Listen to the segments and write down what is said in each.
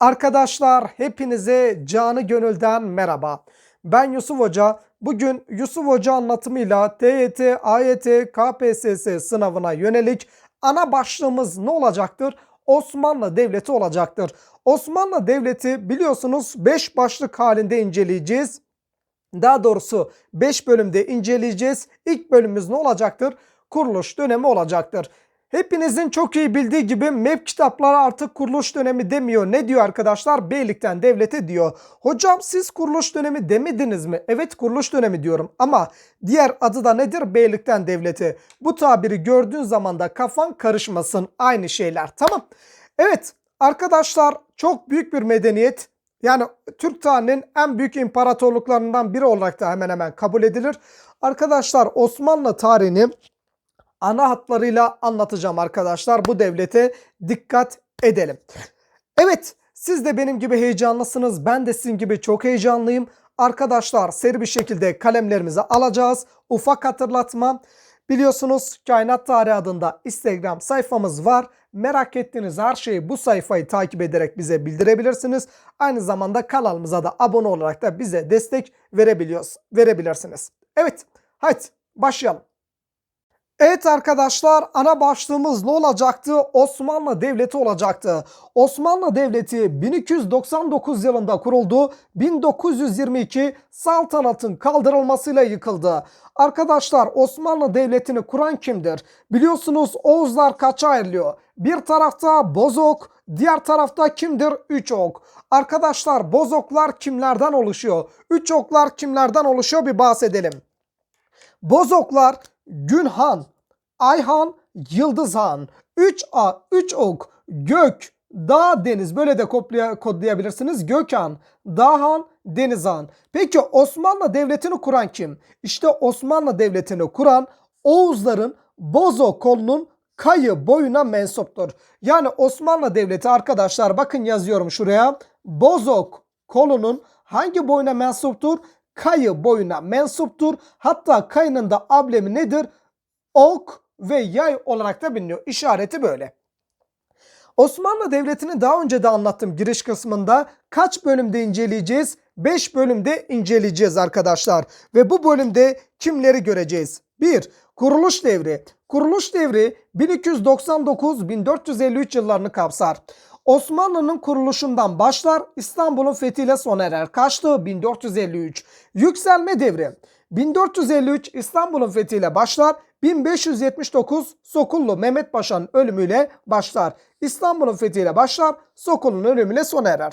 Arkadaşlar hepinize canı gönülden merhaba. Ben Yusuf Hoca. Bugün Yusuf Hoca anlatımıyla TYT, AYT, KPSS sınavına yönelik ana başlığımız ne olacaktır? Osmanlı Devleti olacaktır. Osmanlı Devleti biliyorsunuz 5 başlık halinde inceleyeceğiz. Daha doğrusu 5 bölümde inceleyeceğiz. İlk bölümümüz ne olacaktır? Kuruluş dönemi olacaktır. Hepinizin çok iyi bildiği gibi MEP kitapları artık kuruluş dönemi demiyor. Ne diyor arkadaşlar? Beylikten devlete diyor. Hocam siz kuruluş dönemi demediniz mi? Evet kuruluş dönemi diyorum ama diğer adı da nedir? Beylikten devleti. Bu tabiri gördüğün zaman da kafan karışmasın. Aynı şeyler. Tamam. Evet arkadaşlar çok büyük bir medeniyet. Yani Türk tarihinin en büyük imparatorluklarından biri olarak da hemen hemen kabul edilir. Arkadaşlar Osmanlı tarihini ana hatlarıyla anlatacağım arkadaşlar. Bu devlete dikkat edelim. Evet siz de benim gibi heyecanlısınız. Ben de sizin gibi çok heyecanlıyım. Arkadaşlar seri bir şekilde kalemlerimizi alacağız. Ufak hatırlatma. Biliyorsunuz Kainat Tarihi adında Instagram sayfamız var. Merak ettiğiniz her şeyi bu sayfayı takip ederek bize bildirebilirsiniz. Aynı zamanda kanalımıza da abone olarak da bize destek verebiliyoruz, verebilirsiniz. Evet, hadi başlayalım. Evet arkadaşlar ana başlığımız ne olacaktı? Osmanlı Devleti olacaktı. Osmanlı Devleti 1299 yılında kuruldu. 1922 saltanatın kaldırılmasıyla yıkıldı. Arkadaşlar Osmanlı Devleti'ni kuran kimdir? Biliyorsunuz Oğuzlar kaça ayrılıyor? Bir tarafta Bozok, diğer tarafta kimdir? Üç ok. Arkadaşlar Bozoklar kimlerden oluşuyor? Üç oklar kimlerden oluşuyor bir bahsedelim. Bozoklar Günhan, Ayhan, Yıldızhan. 3A, 3 ok, Gök, Dağ, Deniz. Böyle de kodlayabilirsiniz. Gökhan, Dağhan, Denizhan. Peki Osmanlı Devleti'ni kuran kim? İşte Osmanlı Devleti'ni kuran Oğuzların Bozok kolunun kayı boyuna mensuptur. Yani Osmanlı Devleti arkadaşlar bakın yazıyorum şuraya. Bozok kolunun hangi boyuna mensuptur? Kayı boyuna mensuptur. Hatta kayının da ablemi nedir? Ok ve yay olarak da biliniyor. İşareti böyle. Osmanlı Devleti'ni daha önce de anlattım giriş kısmında. Kaç bölümde inceleyeceğiz? 5 bölümde inceleyeceğiz arkadaşlar. Ve bu bölümde kimleri göreceğiz? 1. Kuruluş devri. Kuruluş devri 1299-1453 yıllarını kapsar. Osmanlı'nın kuruluşundan başlar İstanbul'un fethiyle sona erer. Kaçtı? 1453. Yükselme devri. 1453 İstanbul'un fethiyle başlar. 1579 Sokullu Mehmet Paşa'nın ölümüyle başlar. İstanbul'un fethiyle başlar. Sokullu'nun ölümüyle sona erer.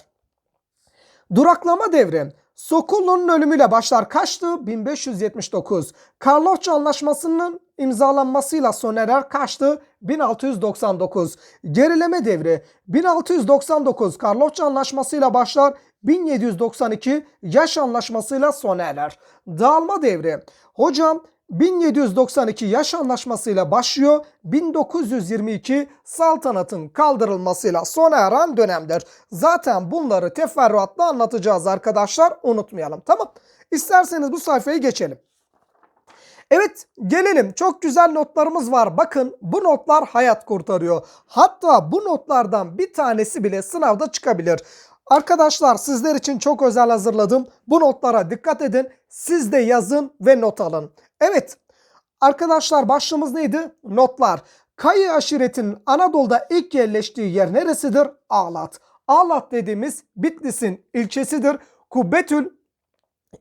Duraklama devri. Sokullu'nun ölümüyle başlar. Kaçtı? 1579. Karlofça Anlaşması'nın imzalanmasıyla sona. Kaçtı? 1699. Gerileme devri. 1699 Karlofça Anlaşması'yla başlar. 1792 Yaş Anlaşması'yla sona erer. Dağılma devri. Hocam 1792 yaş anlaşmasıyla başlıyor. 1922 saltanatın kaldırılmasıyla sona eren dönemdir. Zaten bunları teferruatla anlatacağız arkadaşlar. Unutmayalım. Tamam. İsterseniz bu sayfayı geçelim. Evet gelelim çok güzel notlarımız var. Bakın bu notlar hayat kurtarıyor. Hatta bu notlardan bir tanesi bile sınavda çıkabilir. Arkadaşlar sizler için çok özel hazırladım. Bu notlara dikkat edin. Siz de yazın ve not alın. Evet arkadaşlar başlığımız neydi? Notlar. Kayı aşiretinin Anadolu'da ilk yerleştiği yer neresidir? Ağlat. Ağlat dediğimiz Bitlis'in ilçesidir. Kubbetül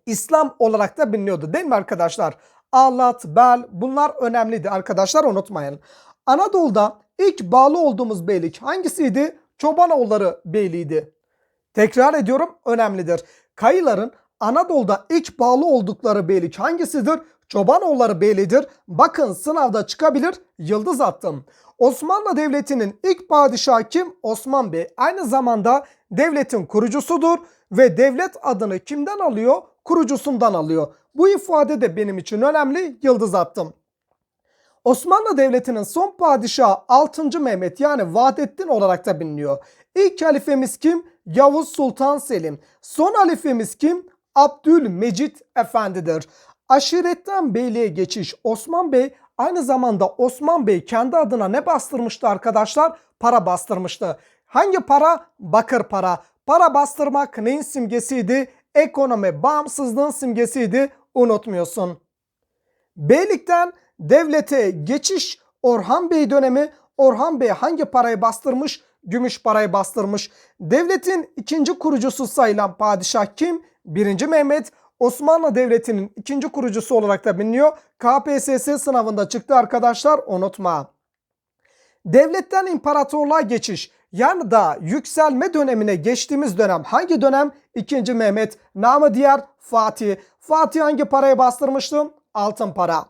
İslam olarak da biliniyordu değil mi arkadaşlar? Ağlat, Bel bunlar önemliydi arkadaşlar unutmayın. Anadolu'da ilk bağlı olduğumuz beylik hangisiydi? Çobanoğulları Beyliği'ydi. Tekrar ediyorum önemlidir. Kayıların Anadolu'da ilk bağlı oldukları beylik hangisidir? Çobanoğulları Beyliği'dir. Bakın sınavda çıkabilir yıldız attım. Osmanlı Devleti'nin ilk padişahı kim? Osman Bey. Aynı zamanda devletin kurucusudur ve devlet adını kimden alıyor? Kurucusundan alıyor. Bu ifade de benim için önemli. Yıldız attım. Osmanlı Devleti'nin son padişahı 6. Mehmet yani Vahdettin olarak da biliniyor. İlk halifemiz kim? Yavuz Sultan Selim. Son halifemiz kim? Abdülmecit Efendidir. Aşiretten beyliğe geçiş Osman Bey aynı zamanda Osman Bey kendi adına ne bastırmıştı arkadaşlar? Para bastırmıştı. Hangi para? Bakır para. Para bastırmak neyin simgesiydi? Ekonomi bağımsızlığın simgesiydi. Unutmuyorsun. Beylikten devlete geçiş Orhan Bey dönemi. Orhan Bey hangi parayı bastırmış? Gümüş parayı bastırmış. Devletin ikinci kurucusu sayılan padişah kim? Birinci Mehmet. Osmanlı Devleti'nin ikinci kurucusu olarak da biliniyor. KPSS sınavında çıktı arkadaşlar unutma. Devletten imparatorluğa geçiş yani da yükselme dönemine geçtiğimiz dönem hangi dönem? 2. Mehmet namı diğer Fatih. Fatih hangi parayı bastırmıştı? Altın para.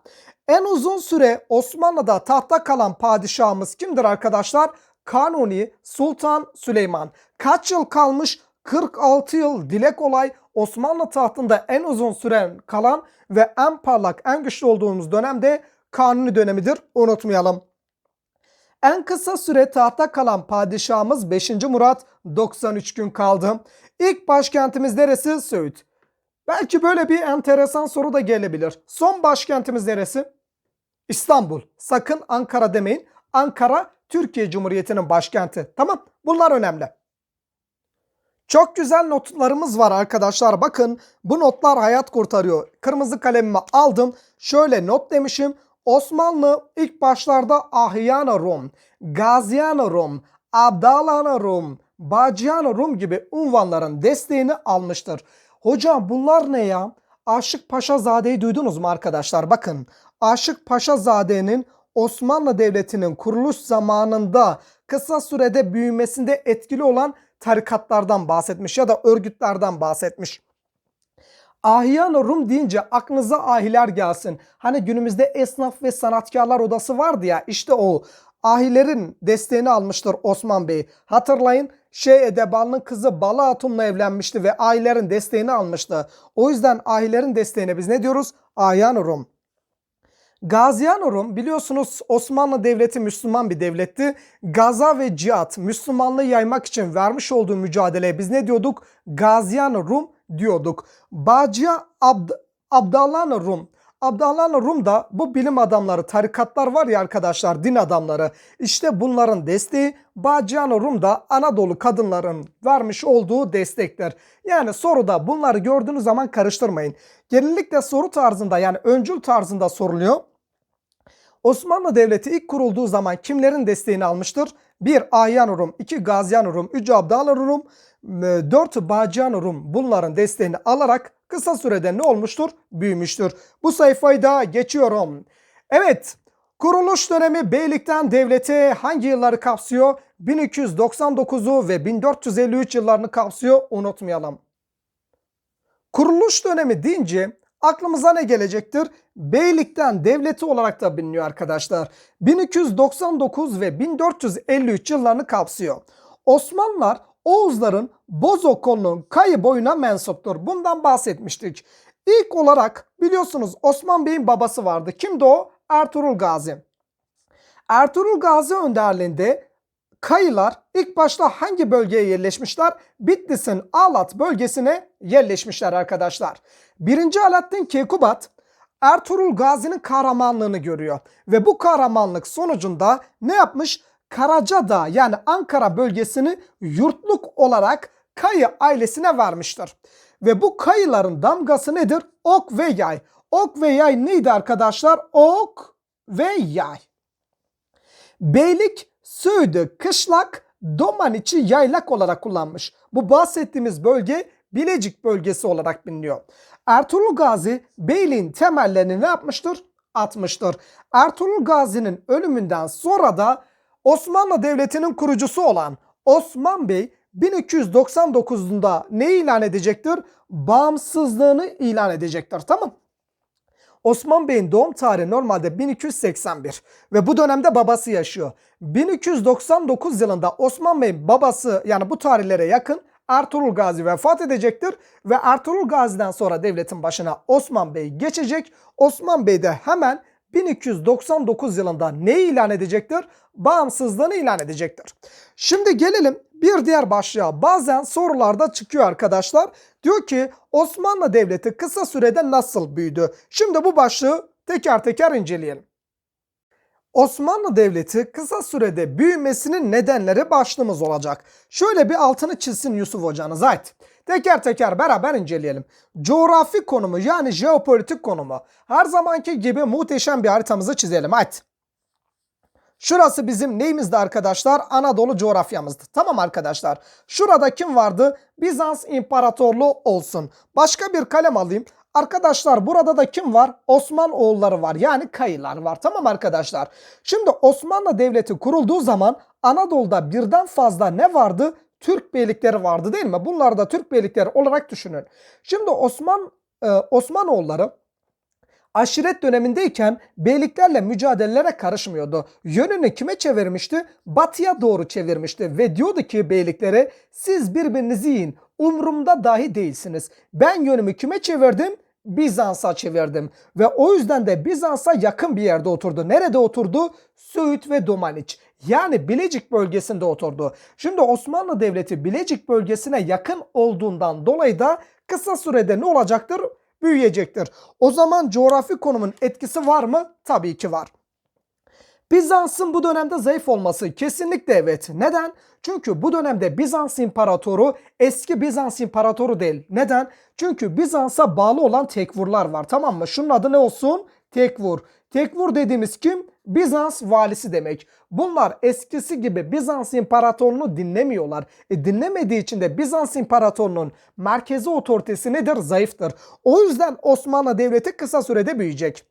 En uzun süre Osmanlı'da tahta kalan padişahımız kimdir arkadaşlar? Kanuni Sultan Süleyman. Kaç yıl kalmış? 46 yıl dile kolay Osmanlı tahtında en uzun süren kalan ve en parlak en güçlü olduğumuz dönemde Kanuni dönemidir. Unutmayalım. En kısa süre tahta kalan padişahımız 5. Murat 93 gün kaldı. İlk başkentimiz neresi? Söğüt. Belki böyle bir enteresan soru da gelebilir. Son başkentimiz neresi? İstanbul. Sakın Ankara demeyin. Ankara Türkiye Cumhuriyeti'nin başkenti. Tamam bunlar önemli. Çok güzel notlarımız var arkadaşlar. Bakın bu notlar hayat kurtarıyor. Kırmızı kalemimi aldım. Şöyle not demişim. Osmanlı ilk başlarda Ahyana Rum, Gaziana Rum, Abdalana Rum, Bacıana Rum gibi unvanların desteğini almıştır. Hocam bunlar ne ya? Aşık Paşazade'yi duydunuz mu arkadaşlar? Bakın Aşık Paşazade'nin Osmanlı Devleti'nin kuruluş zamanında kısa sürede büyümesinde etkili olan tarikatlardan bahsetmiş ya da örgütlerden bahsetmiş. Ahyan Rum deyince aklınıza ahiler gelsin. Hani günümüzde esnaf ve sanatkarlar odası vardı ya işte o. Ahilerin desteğini almıştır Osman Bey. Hatırlayın şey Edebal'ın kızı Bala Hatun'la evlenmişti ve ahilerin desteğini almıştı. O yüzden ahilerin desteğine biz ne diyoruz? Ahyan Rum. Gazianorum biliyorsunuz Osmanlı Devleti Müslüman bir devletti. Gaza ve cihat Müslümanlığı yaymak için vermiş olduğu mücadeleye biz ne diyorduk? Gazianorum diyorduk. Bacıya Abd Abdallah Rum. Abdallah Rum da bu bilim adamları, tarikatlar var ya arkadaşlar, din adamları. İşte bunların desteği Bacıyan Rum da Anadolu kadınların vermiş olduğu destekler. Yani soruda bunları gördüğünüz zaman karıştırmayın. Genellikle soru tarzında yani öncül tarzında soruluyor. Osmanlı Devleti ilk kurulduğu zaman kimlerin desteğini almıştır? 1. Ahyan Rum, 2. Gaziyan Rum, 3. Abdal Rum, 4. Bacıyan Rum bunların desteğini alarak kısa sürede ne olmuştur? Büyümüştür. Bu sayfayı da geçiyorum. Evet, kuruluş dönemi beylikten devlete hangi yılları kapsıyor? 1299'u ve 1453 yıllarını kapsıyor unutmayalım. Kuruluş dönemi deyince aklımıza ne gelecektir? Beylikten devleti olarak da biliniyor arkadaşlar. 1299 ve 1453 yıllarını kapsıyor. Osmanlılar Oğuzların Bozokol'un kayı boyuna mensuptur. Bundan bahsetmiştik. İlk olarak biliyorsunuz Osman Bey'in babası vardı. Kimdi o? Ertuğrul Gazi. Ertuğrul Gazi önderliğinde Kayılar ilk başta hangi bölgeye yerleşmişler? Bitlis'in Alat bölgesine yerleşmişler arkadaşlar. Birinci Alaaddin Keykubat Ertuğrul Gazi'nin kahramanlığını görüyor. Ve bu kahramanlık sonucunda ne yapmış? Karacadağ yani Ankara bölgesini yurtluk olarak Kayı ailesine vermiştir. Ve bu kayıların damgası nedir? Ok ve yay. Ok ve yay neydi arkadaşlar? Ok ve yay. Beylik Söğüdü kışlak, Domaniçi yaylak olarak kullanmış. Bu bahsettiğimiz bölge Bilecik bölgesi olarak biliniyor. Ertuğrul Gazi beyliğin temellerini ne yapmıştır? Atmıştır. Ertuğrul Gazi'nin ölümünden sonra da Osmanlı Devleti'nin kurucusu olan Osman Bey 1299'unda ne ilan edecektir? Bağımsızlığını ilan edecektir. Tamam. Osman Bey'in doğum tarihi normalde 1281 ve bu dönemde babası yaşıyor. 1299 yılında Osman Bey'in babası yani bu tarihlere yakın Ertuğrul Gazi vefat edecektir ve Ertuğrul Gazi'den sonra devletin başına Osman Bey geçecek. Osman Bey de hemen 1299 yılında ne ilan edecektir? Bağımsızlığını ilan edecektir. Şimdi gelelim bir diğer başlığa. Bazen sorularda çıkıyor arkadaşlar. Diyor ki Osmanlı Devleti kısa sürede nasıl büyüdü? Şimdi bu başlığı teker teker inceleyelim. Osmanlı Devleti kısa sürede büyümesinin nedenleri başlığımız olacak. Şöyle bir altını çizsin Yusuf hocanız ait. Teker teker beraber inceleyelim. Coğrafi konumu yani jeopolitik konumu. Her zamanki gibi muhteşem bir haritamızı çizelim. Hadi. Şurası bizim neyimizdi arkadaşlar? Anadolu coğrafyamızdı. Tamam arkadaşlar. Şurada kim vardı? Bizans İmparatorluğu olsun. Başka bir kalem alayım. Arkadaşlar burada da kim var? Osman oğulları var. Yani kayılar var. Tamam arkadaşlar. Şimdi Osmanlı Devleti kurulduğu zaman Anadolu'da birden fazla ne vardı? Türk beylikleri vardı değil mi? Bunları da Türk beylikleri olarak düşünün. Şimdi Osman e, Osmanoğulları aşiret dönemindeyken beyliklerle mücadelelere karışmıyordu. Yönünü kime çevirmişti? Batıya doğru çevirmişti ve diyordu ki beyliklere siz birbirinizi yiyin umurumda dahi değilsiniz. Ben yönümü kime çevirdim? Bizans'a çevirdim ve o yüzden de Bizans'a yakın bir yerde oturdu. Nerede oturdu? Söğüt ve Domaniç. Yani Bilecik bölgesinde oturdu. Şimdi Osmanlı Devleti Bilecik bölgesine yakın olduğundan dolayı da kısa sürede ne olacaktır? Büyüyecektir. O zaman coğrafi konumun etkisi var mı? Tabii ki var. Bizans'ın bu dönemde zayıf olması kesinlikle evet. Neden? Çünkü bu dönemde Bizans İmparatoru eski Bizans İmparatoru değil. Neden? Çünkü Bizans'a bağlı olan tekvurlar var tamam mı? Şunun adı ne olsun? Tekvur. Tekvur dediğimiz kim? Bizans valisi demek. Bunlar eskisi gibi Bizans İmparatorluğunu dinlemiyorlar. E dinlemediği için de Bizans İmparatorluğu'nun merkezi otoritesi nedir? Zayıftır. O yüzden Osmanlı Devleti kısa sürede büyüyecek.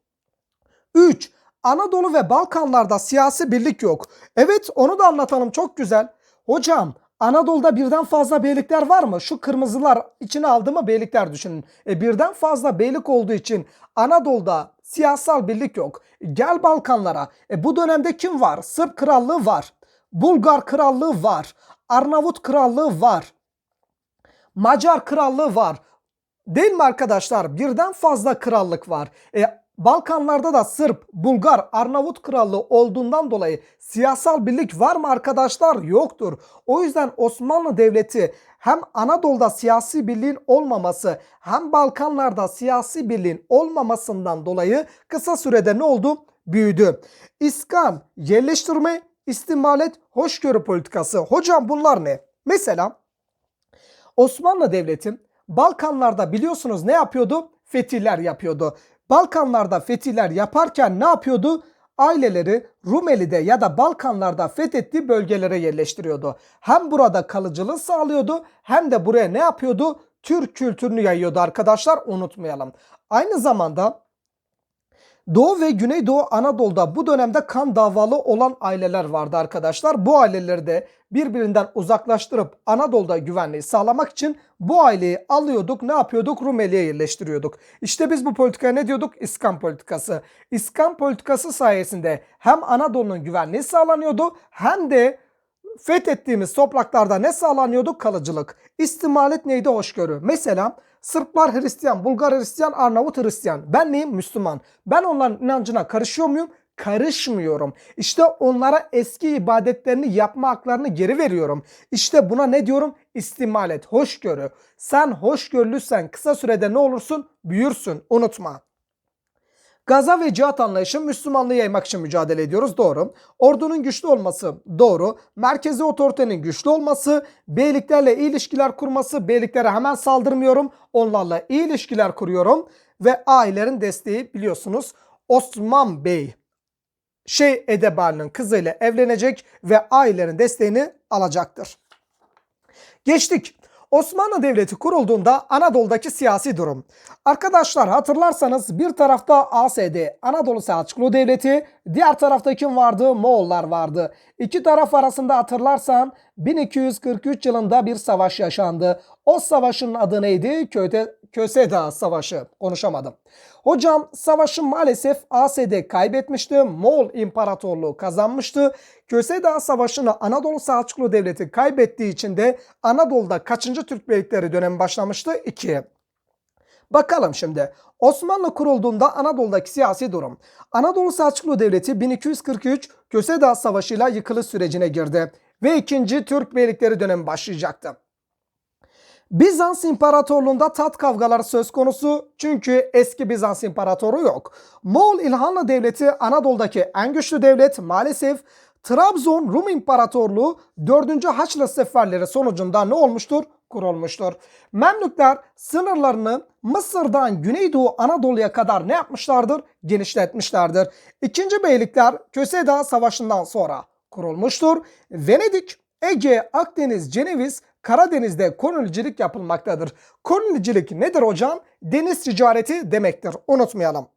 3. Anadolu ve Balkanlarda siyasi birlik yok. Evet onu da anlatalım çok güzel. Hocam Anadolu'da birden fazla beylikler var mı? Şu kırmızılar içine aldı mı beylikler düşünün. E birden fazla beylik olduğu için Anadolu'da siyasal birlik yok. Gel Balkanlara. E bu dönemde kim var? Sırp krallığı var. Bulgar krallığı var. Arnavut krallığı var. Macar krallığı var. Değil mi arkadaşlar? Birden fazla krallık var. E, Balkanlarda da Sırp, Bulgar, Arnavut krallığı olduğundan dolayı siyasal birlik var mı arkadaşlar? Yoktur. O yüzden Osmanlı Devleti hem Anadolu'da siyasi birliğin olmaması hem Balkanlarda siyasi birliğin olmamasından dolayı kısa sürede ne oldu? Büyüdü. İskan, yerleştirme, istimalet, hoşgörü politikası. Hocam bunlar ne? Mesela Osmanlı Devleti Balkanlarda biliyorsunuz ne yapıyordu? Fetihler yapıyordu. Balkanlarda fetihler yaparken ne yapıyordu? Aileleri Rumeli'de ya da Balkanlarda fethettiği bölgelere yerleştiriyordu. Hem burada kalıcılığı sağlıyordu hem de buraya ne yapıyordu? Türk kültürünü yayıyordu arkadaşlar unutmayalım. Aynı zamanda Doğu ve Güneydoğu Anadolu'da bu dönemde kan davalı olan aileler vardı arkadaşlar. Bu aileleri de birbirinden uzaklaştırıp Anadolu'da güvenliği sağlamak için bu aileyi alıyorduk. Ne yapıyorduk? Rumeli'ye yerleştiriyorduk. İşte biz bu politikaya ne diyorduk? İskan politikası. İskan politikası sayesinde hem Anadolu'nun güvenliği sağlanıyordu hem de fethettiğimiz topraklarda ne sağlanıyordu? Kalıcılık. İstimalet neydi? Hoşgörü. Mesela Sırplar Hristiyan, Bulgar Hristiyan, Arnavut Hristiyan. Ben neyim? Müslüman. Ben onların inancına karışıyor muyum? Karışmıyorum. İşte onlara eski ibadetlerini yapma haklarını geri veriyorum. İşte buna ne diyorum? İstimalet, hoşgörü. Sen hoşgörülüsen kısa sürede ne olursun? Büyürsün. Unutma. Gaza ve cihat anlayışı Müslümanlığı yaymak için mücadele ediyoruz. Doğru. Ordunun güçlü olması doğru. Merkezi otoritenin güçlü olması, beyliklerle iyi ilişkiler kurması, beyliklere hemen saldırmıyorum. Onlarla iyi ilişkiler kuruyorum ve ailelerin desteği biliyorsunuz Osman Bey şey Edebali'nin kızıyla evlenecek ve ailelerin desteğini alacaktır. Geçtik. Osmanlı Devleti kurulduğunda Anadolu'daki siyasi durum. Arkadaşlar hatırlarsanız bir tarafta ASD Anadolu Selçuklu Devleti, diğer tarafta kim vardı? Moğollar vardı. İki taraf arasında hatırlarsan 1243 yılında bir savaş yaşandı. O savaşın adı neydi? Köte, Köse Savaşı. Konuşamadım. Hocam savaşı maalesef ASD kaybetmişti. Moğol İmparatorluğu kazanmıştı. Köse Savaşı'nı Anadolu Selçuklu Devleti kaybettiği için de Anadolu'da kaçıncı Türk Beylikleri dönemi başlamıştı? 2. Bakalım şimdi. Osmanlı kurulduğunda Anadolu'daki siyasi durum. Anadolu Selçuklu Devleti 1243 Köse Savaşı ile yıkılış sürecine girdi ve 2. Türk Beylikleri dönemi başlayacaktı. Bizans İmparatorluğu'nda tat kavgaları söz konusu çünkü eski Bizans İmparatoru yok. Moğol İlhanlı Devleti Anadolu'daki en güçlü devlet maalesef Trabzon Rum İmparatorluğu 4. Haçlı seferleri sonucunda ne olmuştur? Kurulmuştur. Memlükler sınırlarını Mısır'dan Güneydoğu Anadolu'ya kadar ne yapmışlardır? Genişletmişlerdir. İkinci beylikler Köse Dağı Savaşı'ndan sonra kurulmuştur. Venedik, Ege, Akdeniz, Ceneviz, Karadeniz'de kolonicilik yapılmaktadır. Kolonicilik nedir hocam? Deniz ticareti demektir. Unutmayalım.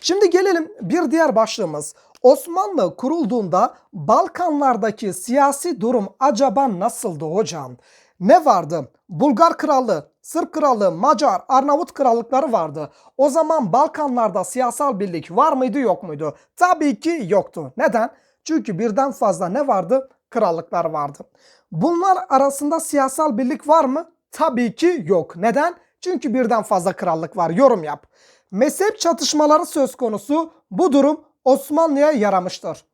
Şimdi gelelim bir diğer başlığımız. Osmanlı kurulduğunda Balkanlardaki siyasi durum acaba nasıldı hocam? Ne vardı? Bulgar Krallığı, Sırp Krallığı, Macar, Arnavut krallıkları vardı. O zaman Balkanlarda siyasal birlik var mıydı yok muydu? Tabii ki yoktu. Neden? Çünkü birden fazla ne vardı? Krallıklar vardı. Bunlar arasında siyasal birlik var mı? Tabii ki yok. Neden? Çünkü birden fazla krallık var. Yorum yap. Mezhep çatışmaları söz konusu. Bu durum Osmanlı'ya yaramıştır.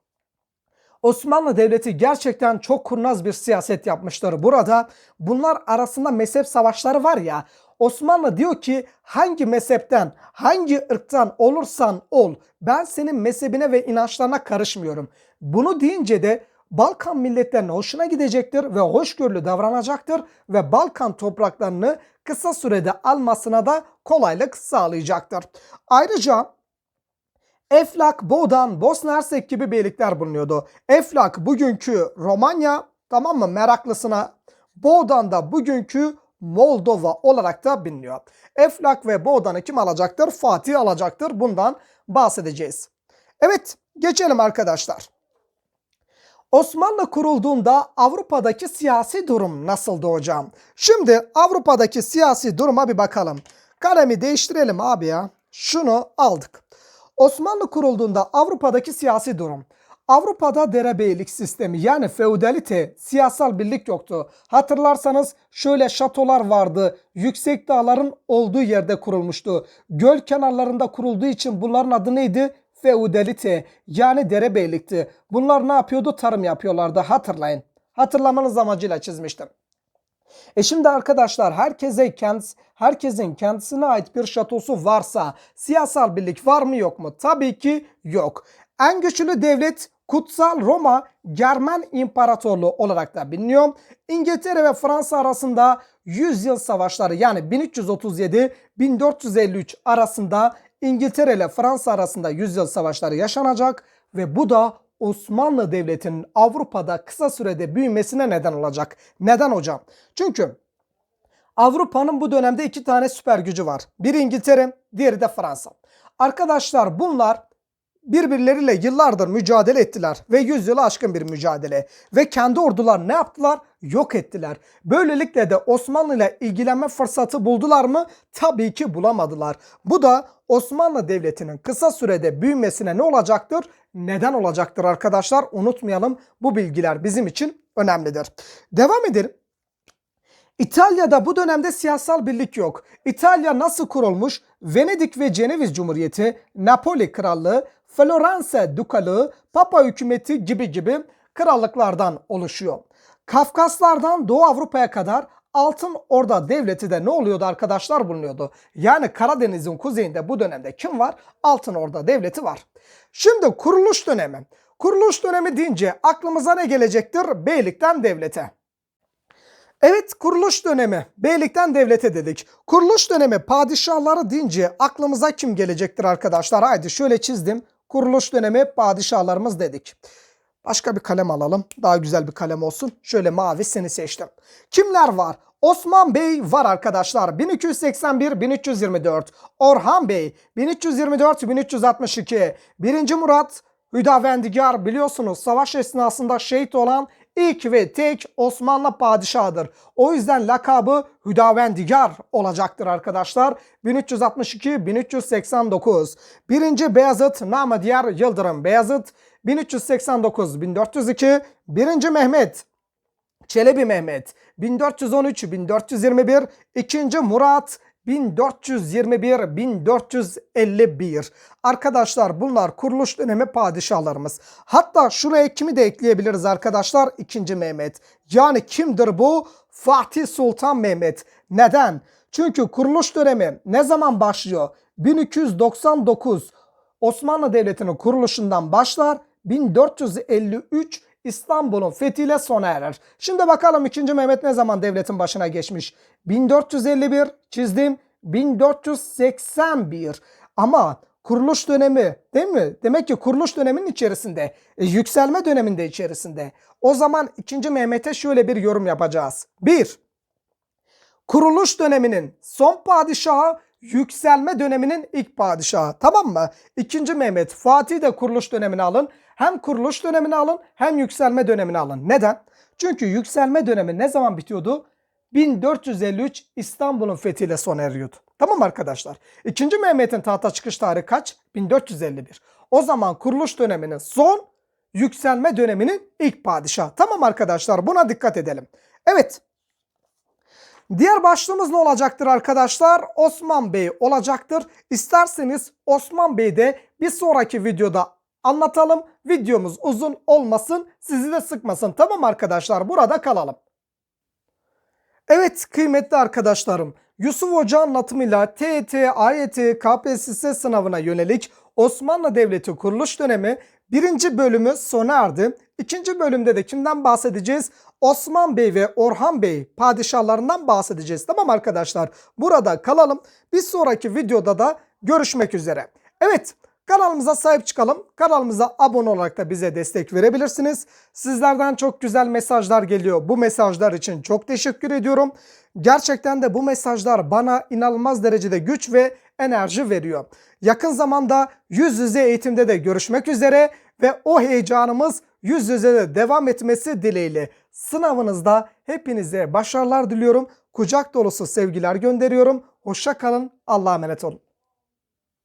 Osmanlı Devleti gerçekten çok kurnaz bir siyaset yapmıştır. Burada bunlar arasında mezhep savaşları var ya. Osmanlı diyor ki hangi mezhepten, hangi ırktan olursan ol ben senin mezhebine ve inançlarına karışmıyorum. Bunu deyince de Balkan milletlerine hoşuna gidecektir ve hoşgörülü davranacaktır ve Balkan topraklarını kısa sürede almasına da kolaylık sağlayacaktır. Ayrıca Eflak, Boğdan, Bosna Hersek gibi beylikler bulunuyordu. Eflak bugünkü Romanya tamam mı meraklısına Boğdan da bugünkü Moldova olarak da biliniyor. Eflak ve Boğdan'ı kim alacaktır? Fatih alacaktır. Bundan bahsedeceğiz. Evet geçelim arkadaşlar. Osmanlı kurulduğunda Avrupa'daki siyasi durum nasıldı hocam? Şimdi Avrupa'daki siyasi duruma bir bakalım. Kalemi değiştirelim abi ya. Şunu aldık. Osmanlı kurulduğunda Avrupa'daki siyasi durum. Avrupa'da derebeylik sistemi yani feodalite, siyasal birlik yoktu. Hatırlarsanız şöyle şatolar vardı. Yüksek dağların olduğu yerde kurulmuştu. Göl kenarlarında kurulduğu için bunların adı neydi? Feodalite yani derebeylikti. Bunlar ne yapıyordu? Tarım yapıyorlardı hatırlayın. Hatırlamanız amacıyla çizmiştim. E şimdi arkadaşlar herkese kendisi, herkesin kendisine ait bir şatosu varsa siyasal birlik var mı yok mu? Tabii ki yok. En güçlü devlet Kutsal Roma Germen İmparatorluğu olarak da biliniyor. İngiltere ve Fransa arasında 100 yıl savaşları yani 1337-1453 arasında İngiltere ile Fransa arasında 100 yıl savaşları yaşanacak ve bu da Osmanlı Devleti'nin Avrupa'da kısa sürede büyümesine neden olacak. Neden hocam? Çünkü Avrupa'nın bu dönemde iki tane süper gücü var. Biri İngiltere, diğeri de Fransa. Arkadaşlar bunlar birbirleriyle yıllardır mücadele ettiler ve yüzyılı aşkın bir mücadele ve kendi ordular ne yaptılar? Yok ettiler. Böylelikle de Osmanlı ile ilgilenme fırsatı buldular mı? Tabii ki bulamadılar. Bu da Osmanlı Devleti'nin kısa sürede büyümesine ne olacaktır? Neden olacaktır arkadaşlar? Unutmayalım bu bilgiler bizim için önemlidir. Devam edelim. İtalya'da bu dönemde siyasal birlik yok. İtalya nasıl kurulmuş? Venedik ve Ceneviz Cumhuriyeti, Napoli Krallığı, Florence Dukalığı, Papa hükümeti gibi gibi krallıklardan oluşuyor. Kafkaslardan Doğu Avrupa'ya kadar Altın Orda Devleti de ne oluyordu arkadaşlar bulunuyordu. Yani Karadeniz'in kuzeyinde bu dönemde kim var? Altın Orda Devleti var. Şimdi kuruluş dönemi. Kuruluş dönemi deyince aklımıza ne gelecektir? Beylikten devlete. Evet kuruluş dönemi beylikten devlete dedik. Kuruluş dönemi padişahları deyince aklımıza kim gelecektir arkadaşlar? Haydi şöyle çizdim. Kuruluş dönemi padişahlarımız dedik. Başka bir kalem alalım. Daha güzel bir kalem olsun. Şöyle mavi seni seçtim. Kimler var? Osman Bey var arkadaşlar. 1281-1324. Orhan Bey 1324-1362. 1. Murat Hüdavendigar biliyorsunuz savaş esnasında şehit olan ilk ve tek Osmanlı padişahıdır. O yüzden lakabı Hüdavendigar olacaktır arkadaşlar. 1362-1389. 1. Beyazıt Namıdiyar Yıldırım Beyazıt 1389-1402. 1. Mehmet Çelebi Mehmet 1413-1421. 2. Murat 1421 1451. Arkadaşlar bunlar kuruluş dönemi padişahlarımız. Hatta şuraya kimi de ekleyebiliriz arkadaşlar? 2. Mehmet. Yani kimdir bu? Fatih Sultan Mehmet. Neden? Çünkü kuruluş dönemi ne zaman başlıyor? 1299 Osmanlı Devleti'nin kuruluşundan başlar. 1453 İstanbul'un fethiyle sona erer. Şimdi bakalım 2. Mehmet ne zaman devletin başına geçmiş? 1451 çizdim. 1481 ama kuruluş dönemi değil mi? Demek ki kuruluş döneminin içerisinde, e, yükselme döneminde içerisinde. O zaman 2. Mehmet'e şöyle bir yorum yapacağız. 1. Kuruluş döneminin son padişahı yükselme döneminin ilk padişahı. Tamam mı? 2. Mehmet Fatih de kuruluş dönemini alın. Hem kuruluş dönemini alın hem yükselme dönemini alın. Neden? Çünkü yükselme dönemi ne zaman bitiyordu? 1453 İstanbul'un fethiyle sona eriyordu. Tamam arkadaşlar? 2. Mehmet'in tahta çıkış tarihi kaç? 1451. O zaman kuruluş döneminin son, yükselme döneminin ilk padişahı. Tamam arkadaşlar buna dikkat edelim. Evet. Diğer başlığımız ne olacaktır arkadaşlar? Osman Bey olacaktır. İsterseniz Osman Bey'de bir sonraki videoda anlatalım. Videomuz uzun olmasın, sizi de sıkmasın. Tamam arkadaşlar burada kalalım. Evet kıymetli arkadaşlarım, Yusuf Hoca anlatımıyla TET, AYT, KPSS sınavına yönelik Osmanlı Devleti kuruluş dönemi birinci bölümü sona erdi. İkinci bölümde de kimden bahsedeceğiz? Osman Bey ve Orhan Bey padişahlarından bahsedeceğiz. Tamam arkadaşlar burada kalalım. Bir sonraki videoda da görüşmek üzere. Evet Kanalımıza sahip çıkalım. Kanalımıza abone olarak da bize destek verebilirsiniz. Sizlerden çok güzel mesajlar geliyor. Bu mesajlar için çok teşekkür ediyorum. Gerçekten de bu mesajlar bana inanılmaz derecede güç ve enerji veriyor. Yakın zamanda yüz yüze eğitimde de görüşmek üzere ve o heyecanımız yüz yüze de devam etmesi dileğiyle. Sınavınızda hepinize başarılar diliyorum. Kucak dolusu sevgiler gönderiyorum. Hoşça kalın. Allah'a emanet olun.